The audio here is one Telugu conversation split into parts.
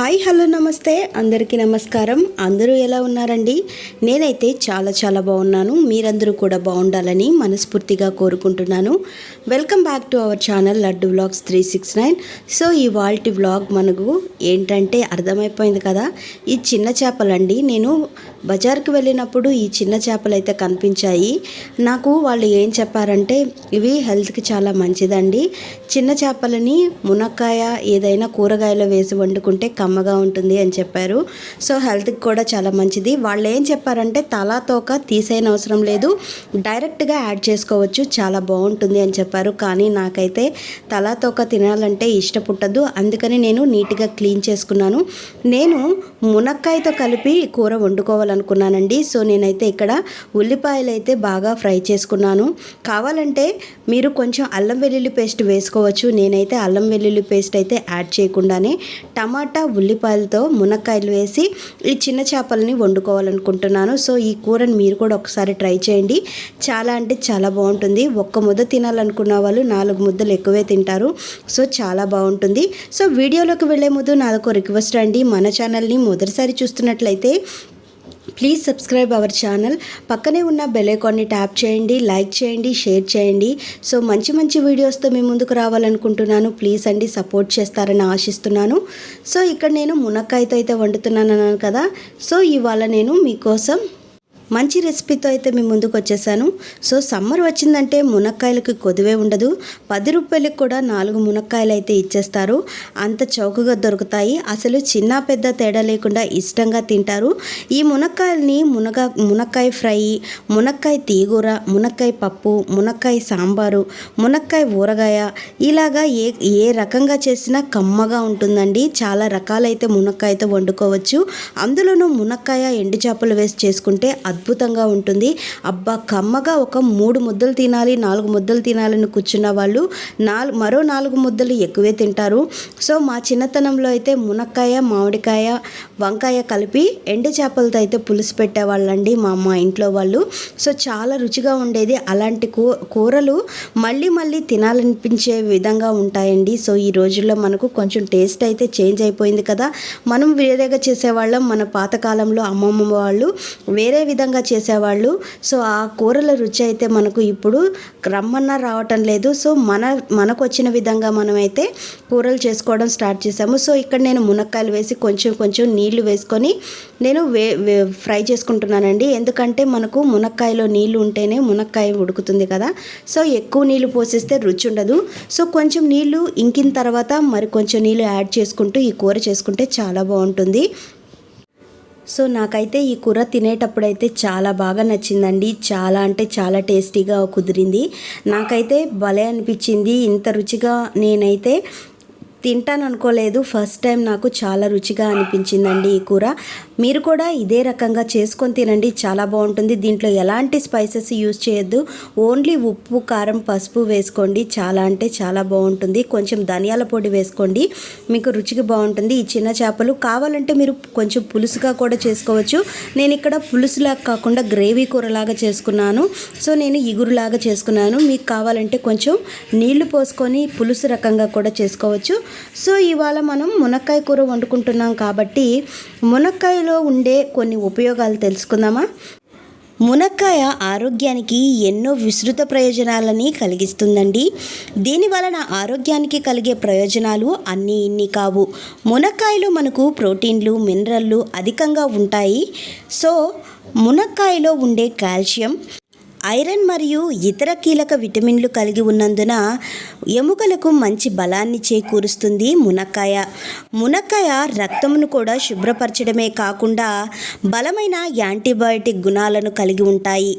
హాయ్ హలో నమస్తే. అందరికీ నమస్కారం. అందరూ ఎలా ఉన్నారండి? నేనైతే చాలా చాలా బాగున్నాను. మీరందరూ కూడా బాగుండాలని మనస్ఫూర్తిగా కోరుకుంటున్నాను. Welcome back to our channel Laddu vlogs three six nine so ఈ వాల్టి వ్లాగ్ మనకు ఏంటంటే అర్థమైపోయింది కదా? ఈ చిన్న చేపలండి. నేను బజార్కి వెళ్ళినప్పుడు ఈ చిన్న చేపలు అయితే కనిపించాయి. నాకు వాళ్ళు ఏం చెప్పారంటే ఇవి హెల్త్కి చాలా మంచిదండి. చిన్న చేపలని మునక్కాయ ఏదైనా కూరగాయలు వేసి వండుకుంటే కమ్మగా ఉంటుంది అని చెప్పారు. సో హెల్త్కి కూడా చాలా మంచిది. వాళ్ళు ఏం చెప్పారంటే తలా తోక తీసేయని అవసరం లేదు. డైరెక్ట్గా యాడ్ చేసుకోవచ్చు. చాలా బాగుంటుంది అని చెప్పారు. కానీ నాకైతే తలా తోక తినాలంటే ఇష్టపుట్టదు అందుకని నేను నీట్గా క్లీన్ చేసుకున్నాను. నేను మునక్కాయతో కలిపి కూర వండుకోవాలనుకున్నానండి. సో నేనైతే ఇక్కడ ఉల్లిపాయలు అయితే బాగా ఫ్రై చేసుకున్నాను. కావాలంటే మీరు కొంచెం అల్లం వెల్లుల్లి పేస్ట్ వేసుకోవచ్చు. నేనైతే అల్లం వెల్లుల్లి పేస్ట్ అయితే యాడ్ చేయకుండానే టమాటా ఉల్లిపాయలతో మునక్కాయలు వేసి ఈ చిన్న చేపలని వండుకోవాలనుకుంటున్నాను. సో ఈ కూరని మీరు కూడా ఒకసారి ట్రై చేయండి. చాలా అంటే చాలా బాగుంటుంది. ఒక్క ముద్ద తినాలనుకున్న వాళ్ళు నాలుగు ముద్దలు ఎక్కువే తింటారు. సో చాలా బాగుంటుంది. సో వీడియోలోకి వెళ్ళే ముందు నాదొక రిక్వెస్ట్ అండి. మన ఛానల్ని మొదటిసారి చూస్తున్నట్లయితే ప్లీజ్ సబ్స్క్రైబ్ అవర్ ఛానల్ పక్కనే ఉన్న బెలైకాన్ని ట్యాప్ చేయండి లైక్ చేయండి షేర్ చేయండి. సో మంచి మంచి వీడియోస్తో మీ ముందుకు రావాలనుకుంటున్నాను. ప్లీజ్ అండి సపోర్ట్ చేస్తారని ఆశిస్తున్నాను. సో ఇక్కడ నేను మునక్కాయతో అయితే వండుతున్నాను అన్నాను కదా. సో ఇవాళ నేను మీకోసం మంచి రెసిపీతో అయితే మీ ముందుకు వచ్చేసాను. సో సమ్మర్ వచ్చిందంటే మునక్కాయలకి కొదువే ఉండదు. పది రూపాయలకి కూడా నాలుగు మునక్కాయలు అయితే ఇచ్చేస్తారు. అంత చౌకగా దొరుకుతాయి. అసలు చిన్న పెద్ద తేడా లేకుండా ఇష్టంగా తింటారు. ఈ మునక్కాయల్ని మునగ మునక్కాయ ఫ్రై మునక్కాయ తీగూర మునక్కాయ పప్పు మునక్కాయ సాంబారు మునక్కాయ ఊరగాయ ఇలాగా ఏ ఏ రకంగా చేసినా కమ్మగా ఉంటుందండి. చాలా రకాలైతే మునక్కాయతో వండుకోవచ్చు. అందులోనూ మునక్కాయ ఎండు చేపలు వేసి చేసుకుంటే అద్భుతంగా ఉంటుంది. అబ్బా కమ్మగా ఒక మూడు ముద్దలు తినాలి నాలుగు ముద్దలు తినాలని కూర్చున్న వాళ్ళు నాలుగు మరో నాలుగు ముద్దలు ఎక్కువే తింటారు. సో మా చిన్నతనంలో అయితే మునక్కాయ మామిడికాయ వంకాయ కలిపి ఎండు చేపలతో అయితే పులుసు పెట్టేవాళ్ళండి మా అమ్మ ఇంట్లో వాళ్ళు. సో చాలా రుచిగా ఉండేది. అలాంటి కూ కూరలు మళ్ళీ మళ్ళీ తినాలనిపించే విధంగా ఉంటాయండి. సో ఈ రోజుల్లో మనకు కొంచెం టేస్ట్ అయితే చేంజ్ అయిపోయింది కదా. మనం వేరేగా చేసేవాళ్ళం. మన పాతకాలంలో అమ్మమ్మ వాళ్ళు వేరే విధంగా చేసేవాళ్ళు. సో ఆ కూరల రుచి అయితే మనకు ఇప్పుడు రమ్మన్నా రావటం లేదు. సో మన మనకు వచ్చిన విధంగా మనమైతే కూరలు చేసుకోవడం స్టార్ట్ చేసాము. సో ఇక్కడ నేను మునక్కాయలు వేసి కొంచెం కొంచెం నీళ్ళు వేసుకొని నేను వే వే ఫ్రై చేసుకుంటున్నానండి. ఎందుకంటే మనకు మునక్కాయలో నీళ్ళు ఉంటేనే మునక్కాయ ఉడుకుతుంది కదా. సో ఎక్కువ నీళ్ళు పోసేస్తే రుచి ఉండదు. సో కొంచెం నీళ్ళు ఇంకిన తర్వాత మరి కొంచెం నీళ్ళు యాడ్ చేసుకుంటూ ఈ కూర చేసుకుంటే చాలా బాగుంటుంది. సో నాకైతే ఈ కూర తినేటప్పుడైతే చాలా బాగా నచ్చిందండి. చాలా అంటే చాలా టేస్టీగా కుదిరింది. నాకైతే భలే అనిపించింది. ఇంత రుచిగా నేనైతే తింటాను అనుకోలేదు ఫస్ట్ టైం నాకు చాలా రుచిగా అనిపించిందండి ఈ కూర. మీరు కూడా ఇదే రకంగా చేసుకొని తినండి. చాలా బాగుంటుంది. దీంట్లో ఎలాంటి స్పైసెస్ యూజ్ చేయొద్దు. ఓన్లీ ఉప్పు కారం పసుపు వేసుకోండి. చాలా అంటే చాలా బాగుంటుంది. కొంచెం ధనియాల పొడి వేసుకోండి. మీకు రుచికి బాగుంటుంది. ఈ చిన్న చేపలు కావాలంటే మీరు కొంచెం పులుసుగా కూడా చేసుకోవచ్చు. నేను ఇక్కడ పులుసులా కాకుండా గ్రేవీ కూరలాగా చేసుకున్నాను. సో నేను ఇగురులాగా చేసుకున్నాను. మీకు కావాలంటే కొంచెం నీళ్ళు పోసుకొని పులుసు రకంగా కూడా చేసుకోవచ్చు. సో ఇవాళ మనం మునక్కాయ కూర వండుకుంటున్నాం కాబట్టి మునక్కాయలో ఉండే కొన్ని ఉపయోగాలు తెలుసుకుందామా? మునక్కాయ ఆరోగ్యానికి ఎన్నో విస్తృత ప్రయోజనాలని కలిగిస్తుందండి. దీని వలన ఆరోగ్యానికి కలిగే ప్రయోజనాలు అన్నీ ఇన్ని కావు. మునక్కాయలో మనకు ప్రోటీన్లు మినరల్లు అధికంగా ఉంటాయి. సో మునక్కాయలో ఉండే కాల్షియం ఐరన్ మరియు ఇతర కీలక విటమిన్లు కలిగి ఉన్నందున ఎముకలకు మంచి బలాన్ని చేకూరుస్తుంది మునక్కాయ. మునక్కాయ రక్తమును కూడా శుభ్రపరచడమే కాకుండా బలమైన యాంటీబయాటిక్ గుణాలను కలిగి ఉంటాయి.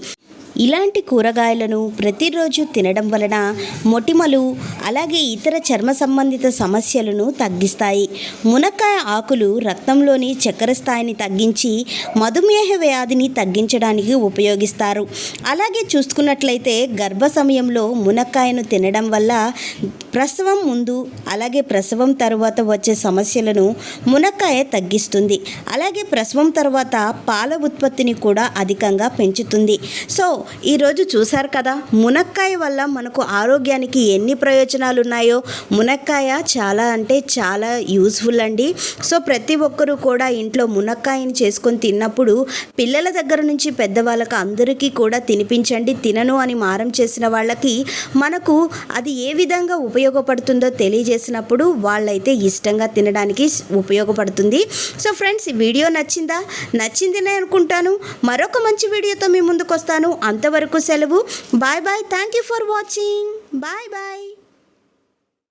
ఇలాంటి కూరగాయలను ప్రతిరోజు తినడం వలన మొటిమలు అలాగే ఇతర చర్మ సంబంధిత సమస్యలను తగ్గిస్తాయి. మునక్కాయ ఆకులు రక్తంలోని చక్కెర స్థాయిని తగ్గించి మధుమేహ వ్యాధిని తగ్గించడానికి ఉపయోగిస్తారు. అలాగే చూసుకున్నట్లయితే గర్భ సమయంలో మునక్కాయను తినడం వల్ల ప్రసవం ముందు అలాగే ప్రసవం తర్వాత వచ్చే సమస్యలను మునక్కాయ తగ్గిస్తుంది. అలాగే ప్రసవం తర్వాత పాల ఉత్పత్తిని కూడా అధికంగా పెంచుతుంది. సో ఈరోజు చూశారు కదా? మునక్కాయ వల్ల మనకు ఆరోగ్యానికి ఎన్ని ప్రయోజనాలు ఉన్నాయో మునక్కాయ చాలా అంటే చాలా యూస్ఫుల్ అండి. సో ప్రతి ఒక్కరూ కూడా ఇంట్లో మునక్కాయని చేసుకొని తిన్నప్పుడు పిల్లల దగ్గర నుంచి పెద్దవాళ్ళకి అందరికీ కూడా తినిపించండి తినను అని మారం చేసిన వాళ్ళకి మనకు అది ఏ విధంగా ఉపయోగపడుతుందో తెలియజేసినప్పుడు వాళ్ళైతే ఇష్టంగా తినడానికి ఉపయోగపడుతుంది. సో ఫ్రెండ్స్ ఈ వీడియో నచ్చిందా? నచ్చిందినే అనుకుంటాను. మరొక మంచి వీడియోతో మీ ముందుకు వస్తాను అంతవరకు సెలవు. Bye bye. Thank you for watching bye bye